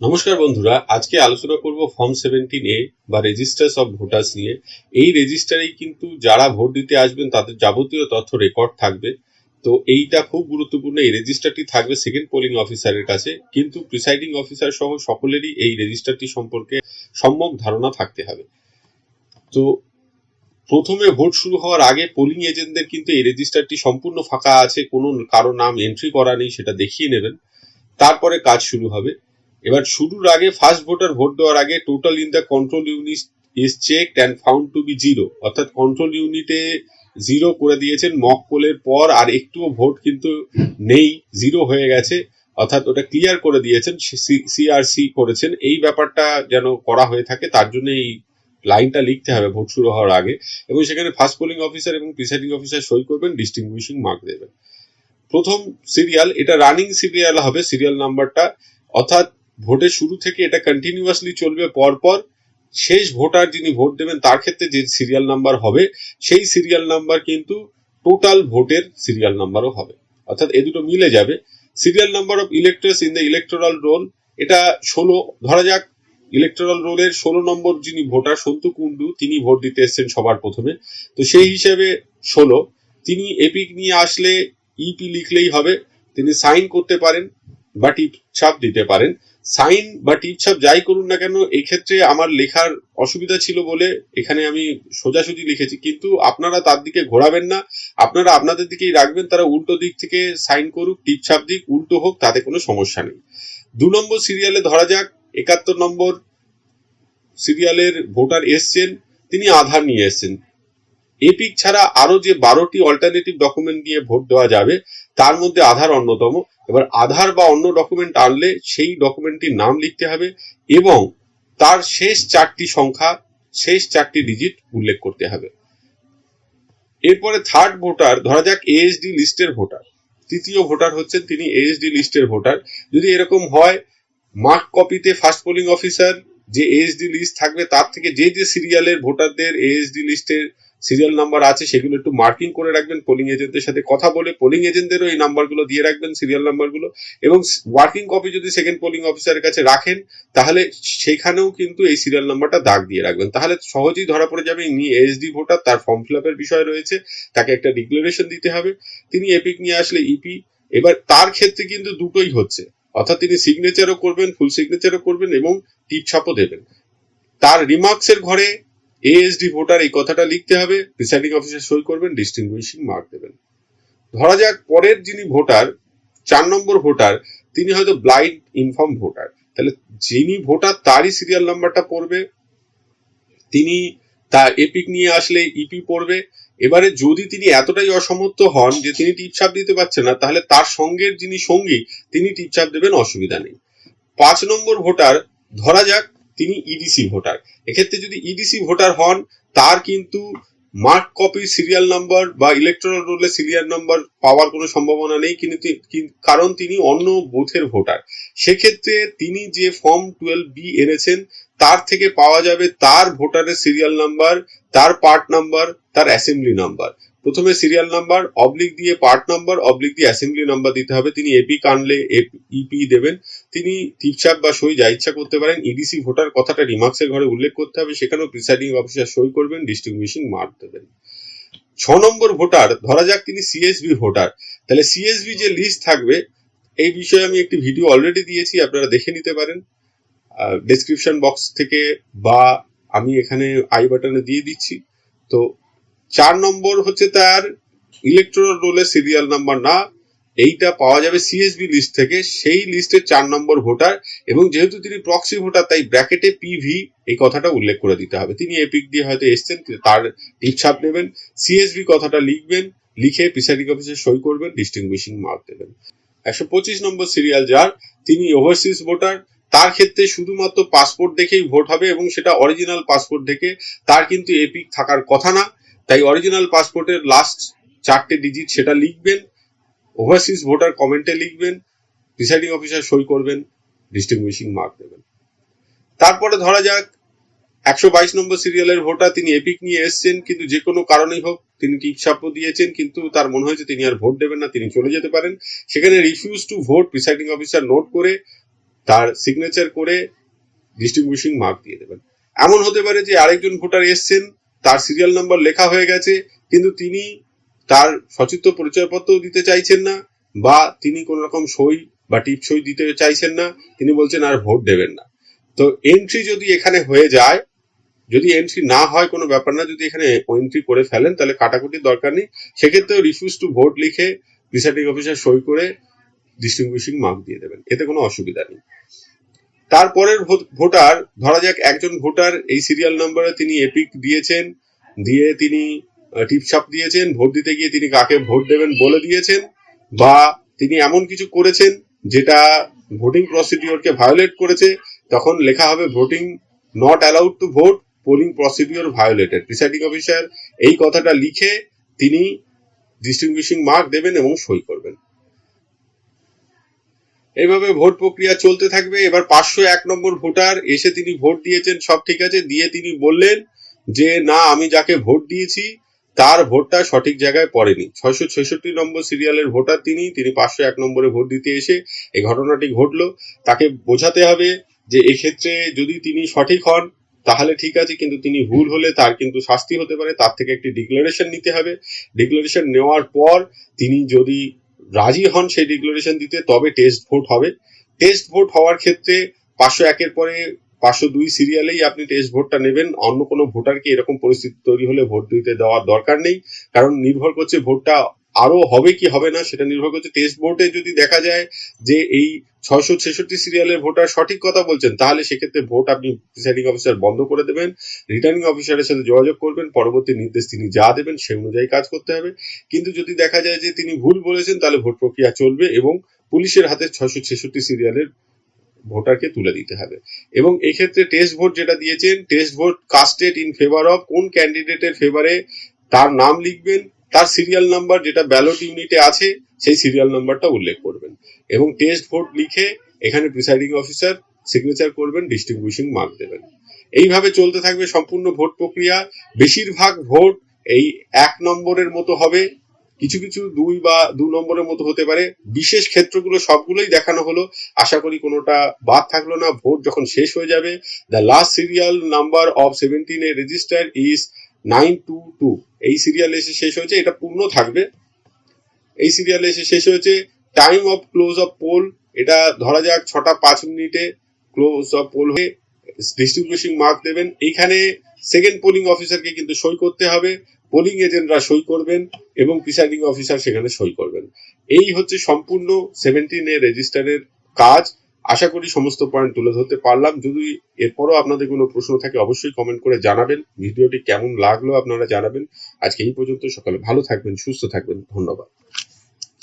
নমস্কার বন্ধুরা, আজকে আলোচনা করব ফর্ম সেভেন্টিন এ বা রেজিস্টার্স অফ ভোটার্স নিয়ে। এই রেজিস্টারেই কিন্তু যারা ভোট দিতে আসবেন, তাদের যাবতীয় তথ্য রেকর্ড থাকবে। তো এইটা খুব গুরুত্বপূর্ণ, এই রেজিস্টারটি থাকবে সেকেন্ড পোলিং অফিসারের কাছে। কিন্তু প্রিসাইডিং অফিসার সহ সকলেরই এই রেজিস্টারটি সম্পর্কে সম্যক ধারণা থাকতে হবে। তো প্রথমে ভোট শুরু হওয়ার আগে পোলিং এজেন্টদের কিন্তু এই রেজিস্টারটি সম্পূর্ণ ফাঁকা আছে, কোনো কারও নাম এন্ট্রি করা নেই, সেটা দেখিয়ে নেবেন। তারপরে কাজ শুরু হবে। এবার শুরুর আগে ফার্স্ট ভোটার ভোট দেওয়ার আগে total in the control unit is checked and found to be zero অর্থাৎ কন্ট্রোল ইউনিটে জিরো করে দিয়েছেন মক পোলের পর, আর একটুও ভোট কিন্তু নেই জিরো হয়ে গেছে। অর্থাৎ ওটা ক্লিয়ার করে দিয়েছেন সিআরসি করেছেন। এই ব্যাপারটা যেন করা হয়ে থাকে, তার জন্য এই লাইনটা লিখতে হবে ভোট শুরু হওয়ার আগে। এবং সেখানে ফার্স্ট পোলিং অফিসার এবং প্রিসাইডিং অফিসার সই করবেন ডিস্টিংগুইশিং মার্ক দেবেন। প্রথম সিরিয়াল এটা রানিং সিরিয়াল হবে সিরিয়াল নাম্বারটা অর্থাৎ ভোটের শুরু থেকে এটা কন্টিনিউয়াসলি চলবে, পরপর শেষ ভোটার যিনি ভোট দেবেন, তার ক্ষেত্রে যে সিরিয়াল নাম্বার হবে, সেই সিরিয়াল নাম্বার কিন্তু টোটাল ভোটের সিরিয়াল নাম্বারও হবে। অর্থাৎ এ দুটো মিলে যাবে। Serial number of electors in the electoral roll এটা ষোলো, ধরা যাক ইলেকটোরাল রোলের ষোলো নম্বর যিনি ভোটার, সন্তু কুন্ডু তিনি ভোট দিতে এসেছেন সবার প্রথমে। তো সেই হিসেবে ষোলো, তিনি এপিক নিয়ে আসলে ইপি লিখলেই হবে, তিনি সাইন করতে পারেন, বা টিপ ছাপ দিতে পারেন। সাইন বা টিপ ছাপ যাই করুন না কেন এই ক্ষেত্রে আমার লেখার অসুবিধা ছিল বলে এখানে আমি সোজাসুজি লিখেছি। কিন্তু আপনারা তার দিকে ঘোরাবেন না। আপনারা আপনাদের দিকেই রাখবেন, তারা উল্টো দিক থেকে সাইন করুক, টিপ ছাপ দিক, উল্টো হোক, তাতে কোনো সমস্যা নেই। দু নম্বর সিরিয়ালে ধরা যাক, একাত্তর নম্বর সিরিয়ালের ভোটার এসছেন, তিনি আধার নিয়ে এসছেন। এপিক ছাড়া আরও যে বারোটি অল্টারনেটিভ ডকুমেন্ট দিয়ে ভোট দেওয়া যাবে, তার মধ্যে আধার অন্যতম। এবার আধার বা অন্য ডকুমেন্ট আনলে সেই ডকুমেন্টটির নাম লিখতে হবে এবং তার শেষ চারটি সংখ্যা, শেষ চারটি ডিজিট উল্লেখ করতে হবে। এরপরে থার্ড ভোটার ধরা যাক এএসডি লিস্টের ভোটার তৃতীয় ভোটার হচ্ছেন তিনি এএসডি লিস্টের ভোটার যদি এরকম হয় মার্ক কপিতে ফার্স্ট পোলিং অফিসার যে এএসডি লিস্ট থাকবে, তার থেকে যে যে সিরিয়ালের ভোটারদের এএসডি লিস্টের সিরিয়াল নাম্বার আছে, সেগুলো একটু মার্কিং করে রাখবেন পোলিং এজেন্টদের সাথে। কথা বলে পোলিং এজেন্টদেরও এই নাম্বারগুলো দিয়ে রাখবেন, সিরিয়াল নাম্বারগুলো। এবং ওয়ার্কিং কপি যদি সেকেন্ড পোলিং অফিসারের কাছে রাখেন, তাহলে সেখানেও কিন্তু এই সিরিয়াল নাম্বারটা দাগ দিয়ে রাখবেন। তাহলে সহজেই ধরা পড়ে যাবে ইনি এসডি ভোটার তার ফর্ম ফিল আপের বিষয় রয়েছে, তাকে একটা ডিক্লারেশন দিতে হবে। তিনি এপিক নিয়ে আসলে ইপি এবার তার ক্ষেত্রে কিন্তু দুটোই হচ্ছে। অর্থাৎ তিনি সিগনেচারও করবেন ফুল সিগনেচারও করবেন এবং টিপ ছাপও দেবেন। তার রিমার্কসের ঘরে এএসডি ভোটার এই কথাটা লিখতে হবে। প্রিসাইডিং অফিসার সই করবেন ডিস্টিংগুইশিং মার্ক দেবেন। ধরা যাক পরের যিনি ভোটার চার নম্বর ভোটার তিনি হয়তো ব্লাইন্ড ইনফর্ম ভোটার তাহলে যিনি ভোটার তারই সিরিয়াল নাম্বারটা পড়বে। তিনি তার এপিক নিয়ে আসলে ইপি পড়বে। এবারে যদি তিনি এতটাই অসমর্থ হন যে তিনি টিপছাপ দিতে পারছেন না, তাহলে তার সঙ্গের যিনি সঙ্গী, তিনি টিপছাপ দেবেন, অসুবিধা নেই। পাঁচ নম্বর ভোটার ধরা যাক তিনি ইডিসি ভোটার। এক্ষেত্রে যদি ইডিসি ভোটার হন, তার কিন্তু মার্ক কপি, সিরিয়াল নাম্বার বা ইলেকট্রাল রোলে সিরিয়াল নাম্বার পাওয়ার কোনো সম্ভাবনা নেই, কিন্তু কারণ তিনি অন্য বুথের ভোটার। সেক্ষেত্রে তিনি যে ফর্ম টুয়েলভ বি এনেছেন, তার থেকে পাওয়া যাবে তার ভোটারের সিরিয়াল নাম্বার, তার পার্ট নাম্বার, তার অ্যাসেম্বলি নাম্বার। প্রথমে সিরিয়াল নাম্বার অবলিক দিয়ে পার্ট নাম্বার অবলিক দিয়ে অ্যাসেম্বলি নাম্বার দিতে হবে। তিনি এপি কানলে ইপি দেবেন। তিনি টিপছাপ বা সই যা ইচ্ছা করতে পারেন। ইডিসি ভোটার কথাটা রিমার্কসের ঘরে উল্লেখ করতে হবে। সেখানেও প্রিসাইডিং অফিসার সই করবেন ডিস্ট্রিবিউশন মার্ক দেবেন। ছ নম্বর ভোটার, ধরা যাক তিনি সিএসবি ভোটার। তাহলে সিএসবি যে লিস্ট থাকবে, এই বিষয়ে আমি একটি ভিডিও অলরেডি দিয়েছি, আপনারা দেখে নিতে পারেন। ডেসক্রিপশন বক্স থেকে বা আমি এখানে আই বাটনে দিয়ে দিচ্ছি। তো চার নম্বর হচ্ছে তার ইলেকট্রাল রোলের সিরিয়াল নাম্বার না। এইটা পাওয়া যাবে সিএসবি লিস্ট থেকে। সেই লিস্টের চার নম্বর ভোটার এবং যেহেতু তিনি প্রক্সি ভোটার, তাই ব্র্যাকেটে পিভি এই কথাটা উল্লেখ করে দিতে হবে। তিনি এপিক দিয়ে হয়তো এসছেন তার টিপছাপ নেবেন। সিএসবি কথাটা লিখবেন, লিখে প্রিসাইডিং অফিসে সই করবেন ডিস্টিংগুইশিং মার্ক দেবেন। একশো পঁচিশ নম্বর সিরিয়াল যার, তিনি ওভারসিজ ভোটার তার ক্ষেত্রে শুধুমাত্র পাসপোর্ট দেখেই ভোট হবে এবং সেটা অরিজিনাল পাসপোর্ট দেখে তার কিন্তু এপিক থাকার কথা না। তাই অরিজিনাল পাসপোর্টের লাস্ট চারটে ডিজিট সেটা লিখবেন ওভারসিজ ভোটার কমেন্টে লিখবেন প্রিসাইডিং অফিসার সই করবেন ডিস্টিংগুইশিং মার্ক দেবেন। তারপরে ধরা যাক, একশো বাইশ নম্বর সিরিয়ালের ভোটার তিনি এপিক নিয়ে এসছেন, কিন্তু যে কোনো কারণেই হোক, তিনি টিপসাপও দিয়েছেন, কিন্তু তার মনে হয়েছে তিনি আর ভোট দেবেন না, তিনি চলে যেতে পারেন। সেখানে refuse to vote presiding officer note করে, তার সিগনেচার করে ডিস্ট্রিবিউশন মার্ক দিয়ে দেবেন। এমন হতে পারে যে আরেকজন ভোটার এসছেন তার সিরিয়াল নাম্বার লেখা হয়ে গেছে, কিন্তু তিনি তার সচিত্র পরিচয়পত্র দিতে চাইছেন না, বা তিনি কোন রকম সই বা টিপ সই দিতে চাইছেন না, তিনি বলছেন আর ভোট দেবেন না। তো এন্ট্রি যদি এখানে হয়ে যায়, যদি এন্ট্রি না হয় কোনো ব্যাপার না, যদি এখানে এন্ট্রি করে ফেলেন, তাহলে কাটাকুটির দরকার নেই। সেক্ষেত্রেও রিফিউজ টু ভোট লিখে প্রিসাইডিং অফিসার সই করে ডিস্টিংগুইশিং মার্ক দিয়ে দেবেন। এতে কোনো অসুবিধা নেই। তারপরের ভোট- ভোটার, ধরা যাক একজন ভোটার, এই সিরিয়াল নাম্বারে তিনি এপিক দিয়েছেন, দিয়ে তিনি টিপসাপ দিয়েছেন, ভোট দিতে গিয়ে তিনি কাকে ভোট দেবেন বলে দিয়েছেন, বা তিনি এমন কিছু করেছেন যেটা ভোটিং প্রসিডিওরকে ভায়োলেট করেছে, তখন লেখা হবে voting not allowed to vote polling procedure violated presiding officer এই কথাটা লিখে তিনি ডিস্টিংগুইশিং মার্ক দেবেন এবং সই করবেন। এইভাবে ভোট প্রক্রিয়া চলতে থাকবে। এবার পাঁচশো এক নম্বর ভোটার এসে তিনি ভোট দিয়েছেন, সব ঠিক আছে। দিয়ে তিনি বললেন যে, না, আমি যাকে ভোট দিয়েছি, তার ভোটটা সঠিক জায়গায় পড়েনি। ছয়শো ছেষট্টি নম্বর সিরিয়ালের ভোটার তিনি তিনি পাঁচশো এক নম্বরে ভোট দিতে এসে এই ঘটনাটি ঘটলো। তাকে বোঝাতে হবে যে, এক্ষেত্রে যদি তিনি সঠিক হন, তাহলে ঠিক আছে, কিন্তু তিনি ভুল হলে তার কিন্তু শাস্তি হতে পারে। তার থেকে একটি ডিক্লারেশন নিতে হবে। ডিক্লারেশন নেওয়ার পর তিনি যদি রাজি হন সেই ডিক্লারেশন দিতে, তবে টেস্ট ভোট হবে। টেস্ট ভোট হওয়ার ক্ষেত্রে পাঁচশো একের পরে পাঁচশো দুই সিরিয়ালেই আপনি টেস্ট ভোটটা নেবেন। অন্য কোনো ভোটারকে এরকম পরিস্থিতি তৈরি হলে ভোট দিতে দেওয়ার দরকার নেই। কারণ নির্ভর করছে ভোটটা আরও হবে কি হবে না সেটা নির্ভর করছে। টেস্ট ভোটে যদি দেখা যায় যে এই ছয়শো ছেষট্টি সিরিয়ালের ভোটার সঠিক কথা বলছেন, তাহলে সেক্ষেত্রে ভোট আপনি প্রিসাইডিং অফিসার বন্ধ করে দেবেন রিটার্নিং অফিসারের সাথে যোগাযোগ করবেন, পরবর্তী নির্দেশ তিনি যা দেবেন সেই অনুযায়ী কাজ করতে হবে। কিন্তু যদি দেখা যায় যে তিনি ভুল বলেছেন, তাহলে ভোট প্রক্রিয়া চলবে এবং পুলিশের হাতে ছয়শো ছেষট্টি সিরিয়ালের ভোটারকে তুলে দিতে হবে। এবং এই ক্ষেত্রে টেস্ট ভোট যেটা দিয়েছেন test vote casted in favour of কোন ক্যান্ডিডেটের ফেভারে তার নাম লিখবেন তার সিরিয়াল নাম্বার যেটা ব্যালট ইউনিটে আছে, সেই সিরিয়াল নাম্বারটা উল্লেখ করবেন। এবং টেস্ট ভোট লিখে এখানে প্রিসাইডিং অফিসার সিগনেচার করবেন ডিস্ট্রিবিউশন মার্ক দেবেন। এইভাবে চলতে থাকবে সম্পূর্ণ ভোট প্রক্রিয়া। বেশিরভাগ ভোট এই এক নম্বরের মতো হবে। কিছু কিছু দুই বা দু নম্বরের মতো হতে পারে। বিশেষ ক্ষেত্রগুলো সবগুলোই দেখানো হলো। আশা করি কোনোটা বাদ থাকল না। ভোট যখন শেষ হয়ে যাবে the last serial number of seventeen A register is nine two two. এই সিরিয়াল এসে শেষ হয়েছে, এটা পূর্ণ থাকবে। এই সিরিয়াল এসে শেষ হয়েছে time of close of poll এটা ধরা যাক ছটা পাঁচ মিনিটে ক্লোজ অফ পোল হয়ে ডিস্ট্রিবিউশন মার্ক দেবেন। এইখানে সেকেন্ড পোলিং অফিসারকে কিন্তু সই করতে হবে। পোলিং এজেন্টরা সই করবেন এবং প্রিসাইডিং অফিসার সেখানে সই করবেন। এই হচ্ছে সম্পূর্ণ সেভেন্টিন এ রেজিস্টারের কাজ। আশা করি সমস্ত পয়েন্ট তুলে ধরতে পারলাম। যদি এরপরও আপনাদের কোনো প্রশ্ন থাকে, অবশ্যই কমেন্ট করে জানাবেন। ভিডিওটি কেমন লাগল আপনারা জানাবেন। আজকে এই পর্যন্ত সকালে ভালো থাকবেন, সুস্থ থাকবেন। ধন্যবাদ।